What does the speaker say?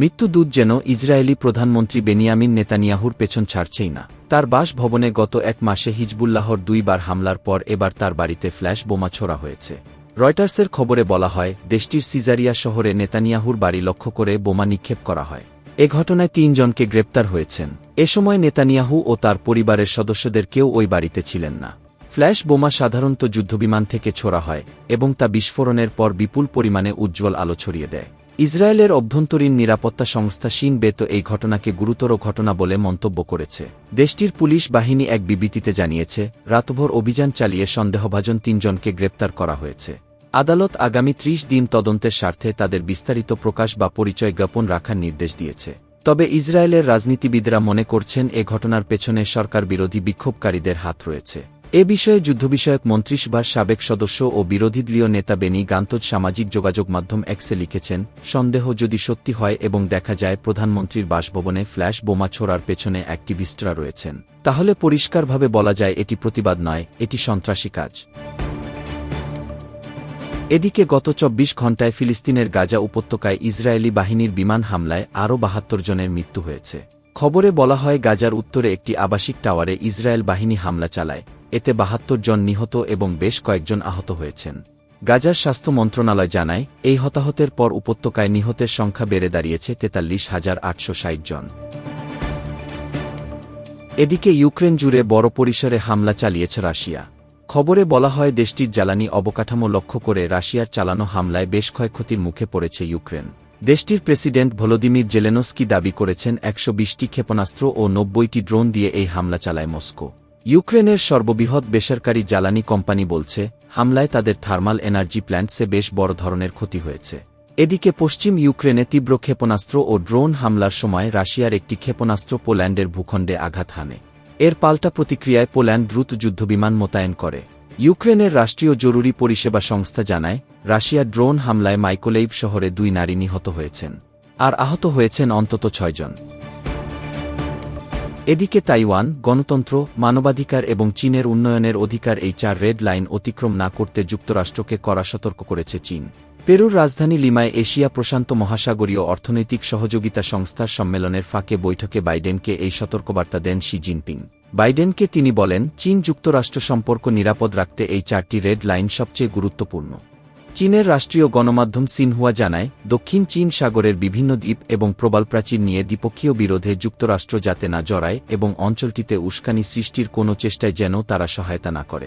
মৃত্যুদূত যেন ইসরায়েলি প্রধানমন্ত্রী বেনিয়ামিন নেতানিয়াহুর পেছন ছাড়ছেই না। তার বাসভবনে গত এক মাসে হিজবুল্লাহর দুইবার হামলার পর এবার তার বাড়িতে ফ্ল্যাশ বোমা ছোড়া হয়েছে। রয়টার্সের খবরে বলা হয়, দেশটির সিজারিয়া শহরে নেতানিয়াহুর বাড়ি লক্ষ্য করে বোমা নিক্ষেপ করা হয়। এ ঘটনায় তিনজনকে গ্রেপ্তার হয়েছেন। এ সময় নেতানিয়াহু ও তার পরিবারের সদস্যদের কেউ ওই বাড়িতে ছিলেন না। ফ্ল্যাশ বোমা সাধারণত যুদ্ধবিমান থেকে ছোড়া হয় এবং তা বিস্ফোরণের পর বিপুল পরিমাণে উজ্জ্বল আলো ছড়িয়ে দেয়। ইসরায়েলের অভ্যন্তরীণ নিরাপত্তা সংস্থা শিন বেত এই ঘটনাকে গুরুতর ঘটনা বলে মন্তব্য করেছে। দেশটির পুলিশ বাহিনী এক বিবৃতিতে জানিয়েছে, রাতভর অভিযান চালিয়ে সন্দেহভাজন তিনজনকে গ্রেপ্তার করা হয়েছে। আদালত আগামী ত্রিশ দিন তদন্তের স্বার্থে তাদের বিস্তারিত প্রকাশ বা পরিচয় জ্ঞাপন রাখার নির্দেশ দিয়েছে। তবে ইসরায়েলের রাজনীতিবিদরা মনে করছেন, এ ঘটনার পেছনে সরকার বিরোধী বিক্ষোভকারীদের হাত রয়েছে। এ বিষয়ে যুদ্ধবিষয়ক মন্ত্রিসভার সাবেক সদস্য ও বিরোধীদলীয় নেতা বেনি গান্তজ সামাজিক যোগাযোগ মাধ্যম এক্সে লিখেছেন, সন্দেহ যদি সত্যি হয় এবং দেখা যায় প্রধানমন্ত্রীর বাসভবনে ফ্ল্যাশ বোমা ছোড়ার পেছনে অ্যাক্টিভিস্টরা রয়েছেন, তাহলে পরিষ্কারভাবে বলা যায় এটি প্রতিবাদ নয়, এটি সন্ত্রাসী কাজ। এদিকে গত চব্বিশ ঘণ্টায় ফিলিস্তিনের গাজা উপত্যকায় ইসরায়েলি বাহিনীর বিমান হামলায় আরও বাহাত্তর জনের মৃত্যু হয়েছে। খবরে বলা হয়, গাজার উত্তরে একটি আবাসিক টাওয়ারে ইসরায়েল বাহিনী হামলা চালায়। এতে বাহাত্তর জন নিহত এবং বেশ কয়েকজন আহত হয়েছেন। গাজার স্বাস্থ্য মন্ত্রণালয় জানায়, এই হতাহতের পর উপত্যকায় নিহতের সংখ্যা বেড়ে দাঁড়িয়েছে তেতাল্লিশ হাজার আটশো জন। এদিকে ইউক্রেন জুড়ে বড় পরিসরে হামলা চালিয়েছে রাশিয়া। খবরে বলা হয়, দেশটির জ্বালানি অবকাঠামো লক্ষ্য করে রাশিয়ার চালানো হামলায় বেশ ক্ষয়ক্ষতির মুখে পড়েছে ইউক্রেন। দেশটির প্রেসিডেন্ট ভলোদিমির জেলেনস্কি দাবি করেছেন, একশো বিশটি ক্ষেপণাস্ত্র ও নব্বইটি ড্রোন দিয়ে এই হামলা চালায় মস্কো। ইউক্রেনের সর্ববৃহৎ বেসরকারি জ্বালানি কোম্পানি বলছে, হামলায় তাদের থার্মাল এনার্জি প্ল্যান্টসে বেশ বড় ধরনের ক্ষতি হয়েছে। এদিকে পশ্চিম ইউক্রেনে তীব্র ক্ষেপণাস্ত্র ও ড্রোন হামলার সময় রাশিয়ার একটি ক্ষেপণাস্ত্র পোল্যান্ডের ভূখণ্ডে আঘাত হানে। এর পাল্টা প্রতিক্রিয়ায় পোল্যান্ড দ্রুত যুদ্ধবিমান মোতায়েন করে। ইউক্রেনের রাষ্ট্রীয় জরুরি পরিষেবা সংস্থা জানায় রাশিয়ার ড্রোন হামলায় মাইকোলেইভ শহরে দুই নারী নিহত হয়েছেন, আর আহত হয়েছেন অন্তত ছয়জন। এদিকে তাইওয়ান, গণতন্ত্র, মানবাধিকার এবং চীনের উন্নয়নের অধিকার এই চার রেড লাইন অতিক্রম না করতে যুক্তরাষ্ট্রকে কড়া সতর্ক করেছে চীন। পেরুর রাজধানী লিমায় এশিয়া প্রশান্ত মহাসাগরীয় অর্থনৈতিক সহযোগিতা সংস্থার সম্মেলনের ফাঁকে বৈঠকে বাইডেনকে এই সতর্কবার্তা দেন শি জিনপিং। বাইডেনকে তিনি বলেন, চীন যুক্তরাষ্ট্র সম্পর্ক নিরাপদ রাখতে এই চারটি রেড লাইন সবচেয়ে গুরুত্বপূর্ণ। চীনের রাষ্ট্রীয় গণমাধ্যম সিনহুয়া জানায়, দক্ষিণ চীন সাগরের বিভিন্ন দ্বীপ এবং প্রবাল প্রাচীর নিয়ে দ্বিপক্ষীয় বিরোধে যুক্তরাষ্ট্র যাতে না জড়ায় এবং অঞ্চলটিতে উস্কানি সৃষ্টির কোনো চেষ্টায় যেন তারা সহায়তা না করে।